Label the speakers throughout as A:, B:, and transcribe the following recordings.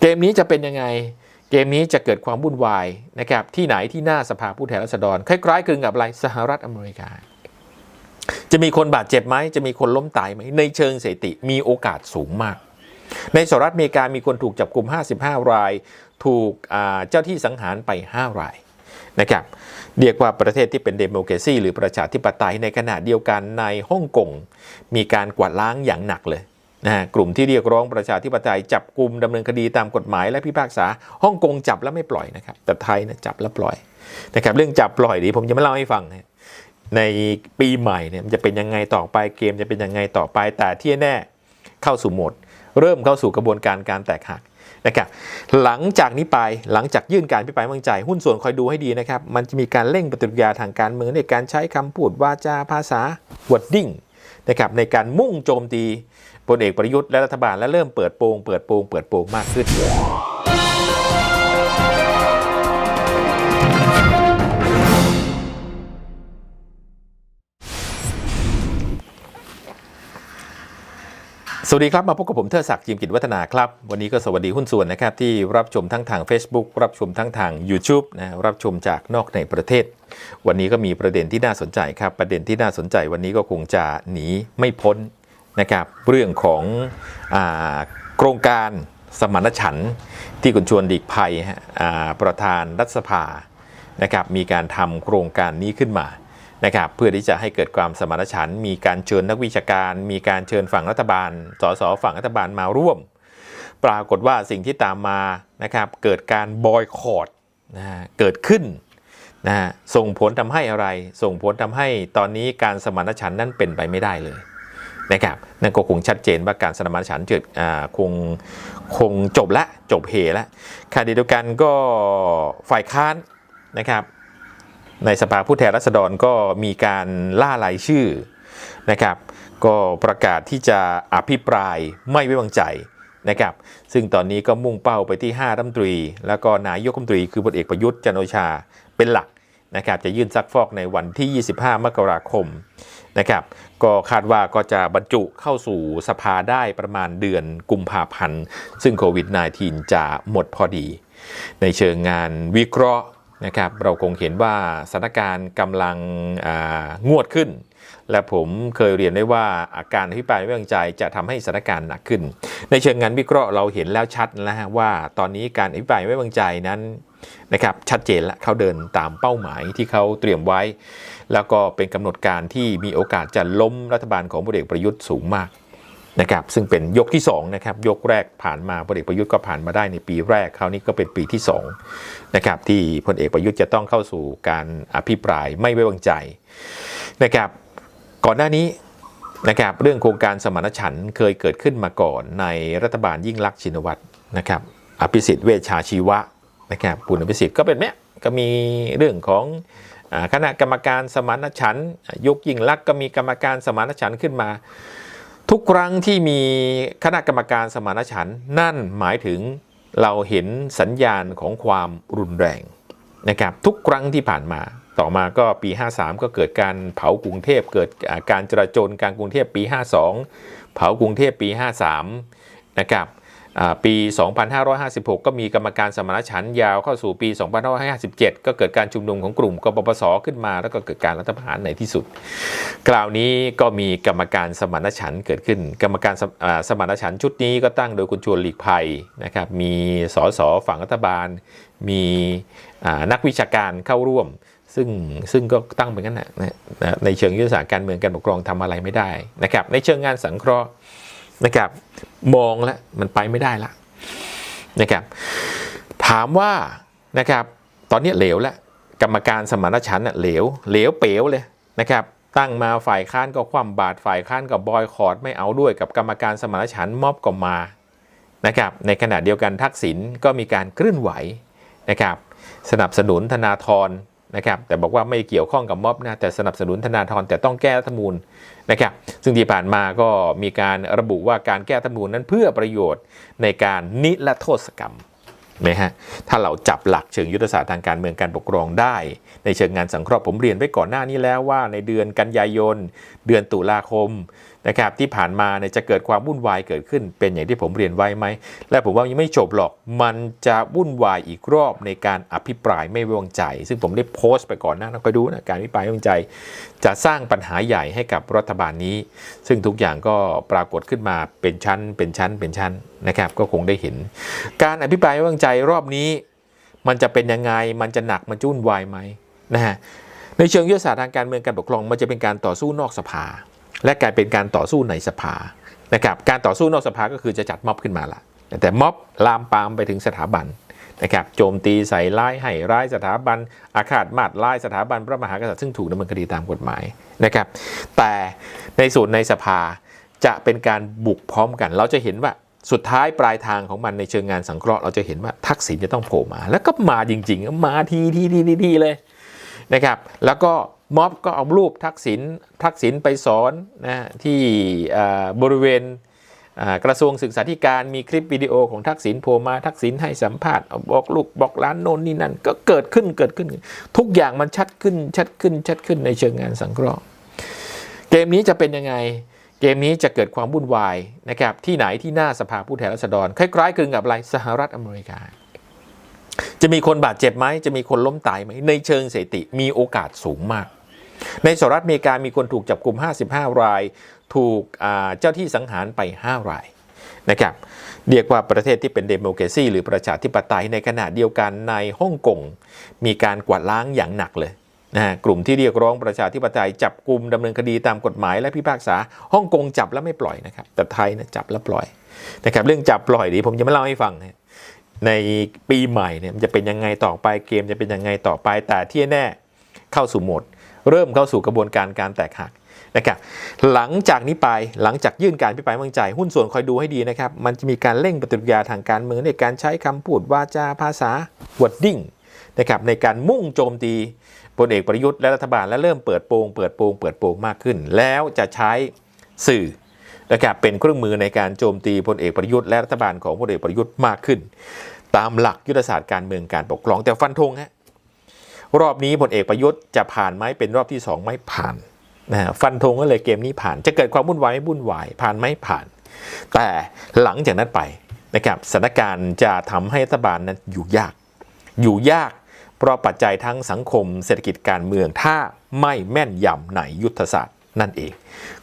A: เกมนี้จะเป็นยังไง เกมนี้จะเกิดความวุ่นวายนะครับที่ไหนที่หน้าสภาผู้แทนราษฎรคล้ายๆคลึงกับอะไรสหรัฐอเมริกา จะมีคนบาดเจ็บไหมจะมีคนล้มตายไหมในเชิงสถิติมีโอกาสสูงมาก ในสหรัฐอเมริกามีคนถูกจับกลุ่ม 55 ราย ถูกเจ้าที่สังหารไป 5 รายนะครับเรียกว่าประเทศที่เป็นเดโมแครซีหรือประชาธิปไตยในขณะเดียวกันในฮ่องกงมีการกวาดล้างอย่างหนักเลย นะฮะกลุ่มที่เรียกร้องประชาธิปไตยจับกลุ่มดำเนินคดีตามกฎหมายและพิพากษาฮ่องกงจับแล้วไม่ปล่อยนะครับ แต่ไทยนะจับแล้วปล่อยนะครับเรื่องจับปล่อยดีผมจะมาเล่าให้ฟังนะในปีใหม่เนี่ยมันจะเป็นยังไงต่อไปเกมจะเป็นยังไงต่อไปแต่ที่แน่เข้าสู่โหมด เริ่มเข้าสู่กระบวนการการแตกหักนะครับหลังจากนี้ไปหลังจากยื่นการพิพายมังใจ หุ้นส่วนคอยดูให้ดีนะครับมันจะมีการเร่งปฏิกิริยาทางการเมืองในการใช้คำพูดวาจาภาษา wording นะครับในการมุ่งโจมตี พลเอกประยุทธ์และรัฐบาลและเริ่มเปิดโปงเปิดโปงเปิดโปงมากขึ้น สวัสดีครับ มาพบกับผมเทิดศักดิ์จิมกิจวัฒนาครับ วันนี้ก็สวัสดีหุ้นส่วนนะครับ ที่รับชมทั้งทาง Facebook รับชมทั้งทาง YouTube นะรับชมจากนอกในประเทศ วันนี้ก็มีประเด็นที่น่าสนใจครับ ประเด็นที่น่าสนใจวันนี้ก็คงจะหนีไม่พ้น นะครับเรื่องของอโครงการสมานฉันท์ที่คุณชวนหลีกภัยประธานรัฐสภานะครับมีการทำโครงการนี้ขึ้นมานะครับเพื่อที่จะให้เกิดความสมานฉันท์มีการเชิญนักวิชาการ มีการเชิญฝั่งรัฐบาลสสฝั่งรัฐบาลมาร่วม ปรากฏว่าสิ่งที่ตามมานะครับเกิดการบอยคอรดนะเกิดขึ้นนะส่งผลทำให้อะไร ส่งผลทำให้ตอนนี้การสมานฉันท์นั้นเป็นไปไม่ได้เลย นะครับนั่นก็คงชัดเจนว่าการสมานฉันท์เกิดคงคงจบละจบเหละขณะเดียวกันก็ฝ่ายค้านนะครับในสภาผู้แทนราษฎรก็มีการล่ารายชื่อนะครับ ก็ประกาศที่จะอภิปรายไม่ไว้วางใจนะครับ ซึ่งตอนนี้ก็มุ่งเป้าไปที่ 5 รัฐมนตรี แล้วก็นายกรัฐมนตรีคือพลเอกประยุทธ์จันโอชาเป็นหลักนะครับ จะยื่นซักฟอกในวันที่ 25 มกราคม นะครับก็คาดว่าก็จะบรรจุเข้าสู่สภาได้ประมาณเดือนกุมภาพันธ์ ซึ่งโควิด -19 จะหมดพอดี ในเชิงงานวิเคราะห์นะครับเราคงเห็นว่าสถานการณ์กำลังงวดขึ้น และผมเคยเรียนได้ว่าอาการอภิปรายไม่วางใจจะทำให้สถานการณ์หนักขึ้น ในเชิงงานวิเคราะห์เราเห็นแล้วชัดแล้วฮะว่าตอนนี้การอภิปรายไม่วางใจนั้น นะครับชัดเจนและเขาเดินตามเป้าหมายที่เขาเตรียมไว้ แล้วก็เป็นกำหนดการที่มีโอกาสจะล้มรัฐบาลของพลเอกประยุทธ์สูงมากนะครับซึ่งเป็นยกที่2นะครับยกแรกผ่านมาพลเอกประยุทธ์ก็ผ่านมาได้ในปีแรกคราวนี้ก็เป็นปีที่2นะครับที่พลเอกประยุทธ์จะต้องเข้าสู่การอภิปรายไม่ไว้วางใจนะครับก่อนหน้านี้นะครับเรื่องโครงการสมานฉันท์เคยเกิดขึ้นมาก่อนในรัฐบาลยิ่งลักษณ์ชินวัตรนะครับอภิสิทธิ์เวชชาชีวะ นะครับปุณอภิสิทธิ์ก็เป็นเนี้ยก็มีเรื่องของคณะกรรมการสมานฉันท์ยุคยิ่งลักษณ์ก็มีกรรมการสมานฉันท์ขึ้นมา ทุกครั้งที่มีคณะกรรมการสมานฉันท์นั่นหมายถึงเราเห็นสัญญาณของความรุนแรงนะครับทุกครั้งที่ผ่านมาต่อมาก็ปี 53 ก็เกิดการเผากรุงเทพเกิดการจราจรกางกรุงเทพปี 52 เผากรุงเทพปี 53นะครับ ปี 2556 ก็มีกรรมการสมานฉันท์ยาวเข้าสู่ปี 2557 ก็เกิดการชุมนุมของกลุ่มกปปสขึ้นมา แล้วก็เกิดการรัฐประหารในที่สุดคราวนี้ก็มีกรรมการสมานฉันท์เกิดขึ้น กรรมการสมานฉันท์ชุดนี้ก็ตั้งโดยคุณชวนหลีกภัยนะครับ มีสสฝั่งรัฐบาล มีนักวิชาการเข้าร่วม ซึ่งซึ่งก็ตั้งเป็นกันนะในเชิงยุทธศาสตร์การเมืองการปกครองทำอะไรไม่ได้นะครับ ในเชิงงานสังเคราะห์ นะครับ มองแล้วมันไปไม่ได้ละนะครับ ถามว่านะครับ ตอนนี้เหลวแล้วกรรมการสมานฉันท์น่ะเหลวเหลวเป๋วเลยนะครับ ตั้งมาฝ่ายค้านก็คว่ำบาตรฝ่ายค้านก็บอยคอรดไม่เอาด้วยกับกรรมการสมานฉันท์มอบก็มานะครับ ในขณะเดียวกันทักษิณก็มีการเคลื่อนไหวนะครับ สนับสนุนธนาธร นะครับแต่บอกว่าไม่เกี่ยวข้องกับม็อบนะแต่สนับสนุนธนาธรแต่ต้องแก้รัฐมนูลนะครับซึ่งที่ผ่านมาก็มีการระบุว่าการแก้รัฐมนูลนั้นเพื่อประโยชน์ในการนิรโทษกรรม ไหมฮะถ้าเราจับหลักเชิงยุทธศาสตร์ทางการเมืองการปกครองได้ ในเชิงงานสังเคราะห์ผมเรียนไว้ก่อนหน้านี้แล้วว่า ในเดือนกันยายน เดือนตุลาคมนะครับที่ผ่านมาเนี่ยจะเกิดความวุ่นวายเกิดขึ้น เป็นอย่างที่ผมเรียนไว้ไหม และผมว่ายังไม่จบหรอกมันจะวุ่นวายอีกรอบในการอภิปรายไม่ไว้วางใจ ซึ่งผมได้โพสต์ไปก่อนหน้านะคอยดูนะการอภิปรายไม่ไว้วางใจ จะสร้างปัญหาใหญ่ให้กับรัฐบาลนี้ ซึ่งทุกอย่างก็ปรากฏขึ้นมาเป็นชั้นเป็นชั้นเป็นชั้นนะครับก็คงได้เห็น การอภิปรายไม่ไว้วางใจรอบนี้ มันจะเป็นยังไง มันจะหนักมันจุ่นวายไหมนะฮะในเชิงยุทธศาสตร์ทางการเมืองการปกครองมันจะเป็นการต่อสู้นอกสภา และกลายเป็นการต่อสู้ในสภานะครับการต่อสู้นอกสภาก็คือจะจัดม็อบขึ้นมาละแต่ม็อบลามปามไปถึงสถาบันนะครับโจมตีใส่ร้ายให้ร้ายสถาบัน อาฆาตมาดร้ายสถาบันพระมหากษัตริย์ซึ่งถูกดำเนินคดีตามกฎหมายนะครับแต่ในส่วนในสภาจะเป็นการบุกพร้อมกัน เราจะเห็นว่า สุดท้ายปลายทางของมันในเชิงงานสังเคราะห์เราจะเห็นว่าทักษิณจะต้องโผล่มา แล้วก็มาจริงๆ มาทีทีทีทีทเลยนะครับ แล้วก็ม็อบก็เอารูปทักษิณทักษิณไปสอนนะที่บริเวณกระทรวงศึกษาธิการมีคลิปวิดีโอของทักษิณโผล่มาทักษิณให้สัมภาษณ์บอกลูกบอกร้านโน่นนี่นั่น ก็เกิดขึ้นเกิดขึ้น ทุกอย่างมันชัดขึ้นชัดขึ้นชัดขึ้นในเชิงงานสังเคราะห์ เกมนี้จะเป็นยังไง เกมนี้จะเกิดความวุ่นวายนะครับที่ไหนที่หน้าสภาผู้แทนราษฎรคล้ายๆคลึงกับอะไรสหรัฐอเมริกา จะมีคนบาดเจ็บไหมจะมีคนล้มตายไหมในเชิงสถิติมีโอกาสสูงมาก ในสหรัฐอเมริกามีคนถูกจับกลุ่ม 55 ราย ถูกเจ้าที่สังหารไป 5 รายนะครับเรียกว่าประเทศที่เป็นเดโมแครซีหรือประชาธิปไตยในขณะเดียวกันในฮ่องกงมีการกวาดล้างอย่างหนักเลย นะฮะกลุ่มที่เรียกร้องประชาธิปไตยจับกลุ่มดำเนินคดีตามกฎหมายและพิพากษาฮ่องกงจับแล้วไม่ปล่อยนะครับ แต่ไทยนะจับแล้วปล่อยนะครับเรื่องจับปล่อยดีผมจะมาเล่าให้ฟังนะในปีใหม่เนี่ยมันจะเป็นยังไงต่อไปเกมจะเป็นยังไงต่อไปแต่ที่แน่เข้าสู่โหมด เริ่มเข้าสู่กระบวนการการแตกหักนะครับหลังจากนี้ไปหลังจากยื่นการพิพายมังใจ หุ้นส่วนคอยดูให้ดีนะครับมันจะมีการเร่งปฏิกิริยาทางการเมืองในการใช้คำพูดวาจาภาษา wording นะครับในการมุ่งโจมตี พลเอกประยุทธ์และรัฐบาลและเริ่มเปิดโปงเปิดโปงเปิดโปงมากขึ้น แล้วจะใช้สื่อนะครับเป็นเครื่องมือในการโจมตีพลเอกประยุทธ์และรัฐบาลของพลเอกประยุทธ์มากขึ้น ตามหลักยุทธศาสตร์การเมืองการปกครองแต่ฟันธงฮะรอบนี้พลเอกประยุทธ์จะผ่านไหมเป็นรอบที่สองไม่ผ่านนะฟันธงก็เลยเกมนี้ผ่าน จะเกิดความวุ่นวายไม่วุ่นวายผ่านไม่ผ่าน แต่หลังจากนั้นไปนะครับสถานการณ์จะทำให้รัฐบาลนั้นอยู่ยาก อยู่ยาก เพราะปัจจัยทั้งสังคมเศรษฐกิจการเมืองถ้าไม่แม่นยำในยุทธศาสตร์นั่นเอง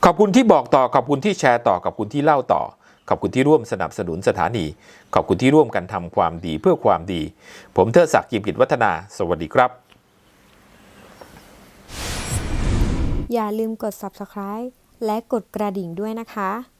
A: ขอบคุณที่บอกต่อขอบคุณที่แชร์ต่อขอบคุณที่เล่าต่อ ขอบคุณที่ร่วมสนับสนุนสถานี ขอบคุณที่ร่วมกันทำความดีเพื่อความดี ผมเทิดศักดิ์จิมกิจวัฒนา สวัสดีครับ
B: อย่าลืมกด subscribe และกดกระดิ่งด้วยนะคะ